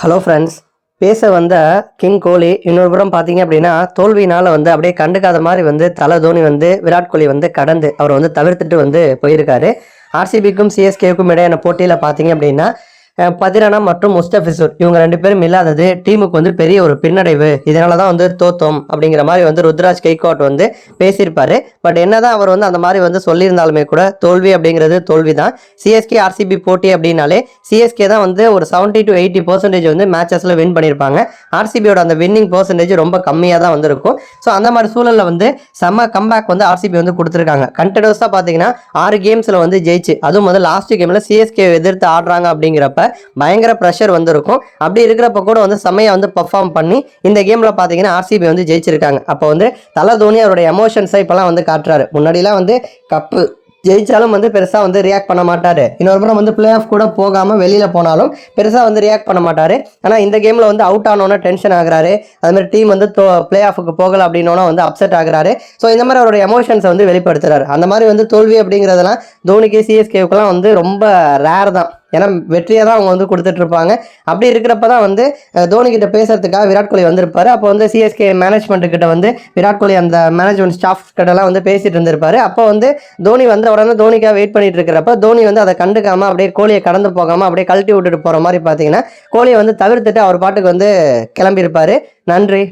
Hello friends பேச வந்த king கோலி இன்னொரு புறம் பார்த்தீங்க அப்படின்னா தோல்வியினால் வந்து அப்படியே கண்டுக்காத மாதிரி வந்து தலை தோனி வந்து விராட் கோலி வந்து கடந்து அவரை வந்து தவிர்த்துட்டு வந்து போயிருக்காரு. ஆர்சிபிக்கும் சிஎஸ்கேவுக்கும் இடையான போட்டியில் பார்த்தீங்க அப்படின்னா பதிரானா மற்றும் முஸ்தபிசூர். இவங்க ரெண்டு பேரும் இல்லாதது டீமுக்கு வந்து பெரிய ஒரு பின்னடைவு. இதனால தான் வந்து தோத்தோம் அப்படிங்கிற மாதிரி வந்து ருத்ராஜ் கெய்கோட் வந்து பேசியிருப்பாரு. பட் என்னதான் அவர் வந்து அந்த மாதிரி வந்து சொல்லியிருந்தாலுமே கூட தோல்வி அப்படிங்கிறது தோல்வி தான் சிஎஸ்கே ஆர்சிபி போட்டி அப்படின்னாலே சிஎஸ்கே தான் வந்து ஒரு 70 டு எயிட்டி பர்சன்டேஜ் வந்து மேட்சஸில் வின் பண்ணியிருப்பாங்க. ஆர்சிபியோட அந்த வின்னிங் பர்சன்டேஜ் ரொம்ப கம்மியாக தான் வந்திருக்கும். ஸோ அந்த மாதிரி சூழலில் வந்து செம்ம கம்பேக் வந்து ஆர்சிபி வந்து கொடுத்துருக்காங்க. கண்டினியூஸாக பார்த்தீங்கன்னா ஆறு கேம்ஸில் வந்து ஜெயிச்சு அதுவும் வந்து லாஸ்ட் கேமில் சிஎஸ்கே எதிர்த்து ஆடுறாங்க அப்படிங்கிறப்ப பயங்கர ப்ரெஷர் வந்திருக்கும். அப்படி இருக்கிறப்ப கூட வந்து செம்மையாக வந்து பர்ஃபார்ம் பண்ணி இந்த கேமில் பார்த்தீங்கன்னா ஆர்சிபி வந்து ஜெயிச்சிருக்காங்க. அப்போ வந்து தலை தோனி அவருடைய எமோஷன்ஸை இப்போலாம் வந்து காட்டுறாரு. முன்னாடிலாம் வந்து கப்பு ஜெயிச்சாலும் வந்து பெருசாக வந்து ரியாக்ட் பண்ண மாட்டார். இன்னொரு முறை வந்து பிளே ஆஃப் கூட போகாமல் வெளியில் போனாலும் பெருசாக வந்து ரியாக்ட் பண்ண மாட்டார். ஆனால் இந்த கேமில் வந்து அவுட் ஆனோன்னா டென்ஷன் ஆகிறாரு. அதுமாதிரி டீம் வந்து தோ பிளே ஆஃபுக்கு போகலை அப்படின்னோன்னா வந்து அப்செட் ஆகிறாரு. ஸோ இந்த மாதிரி அவருடைய எமோஷன்ஸை வந்து வெளிப்படுத்துகிறார் அந்த மாதிரி வந்து தோல்வி அப்படிங்கிறதெல்லாம் தோனிக்கு சிஎஸ்கேவுக்குலாம் வந்து ரொம்ப ரேர் தான். ஏன்னா வெற்றியை தான் அவங்க வந்து கொடுத்துட்டு இருப்பாங்க அப்படி இருக்கிறப்ப தான் வந்து தோனிக்கிட்ட தோனி கிட்ட பேசுறதுக்காக விராட் கோலி வந்திருப்பாரு. அப்போ வந்து சிஎஸ்கே மேனேஜ்மெண்ட் கிட்ட வந்து விராட் கோலி அந்த மேனேஜ்மெண்ட் ஸ்டாஃப் கிட்டலாம் வந்து பேசிட்டு இருந்திருப்பாரு. அப்போ வந்து தோனி வந்த உடனே தோனிக்காக வெயிட் பண்ணிட்டு இருக்கிறப்ப தோனி வந்து அதை கண்டுக்காம அப்படியே கோலியை கடந்து போகாம அப்படியே கழட்டி விட்டுட்டு போற மாதிரி பார்த்தீங்கன்னா கோலியை வந்து தவிர்த்துட்டு அவர் பாட்டுக்கு வந்து கிளம்பியிருப்பாரு. நன்றி.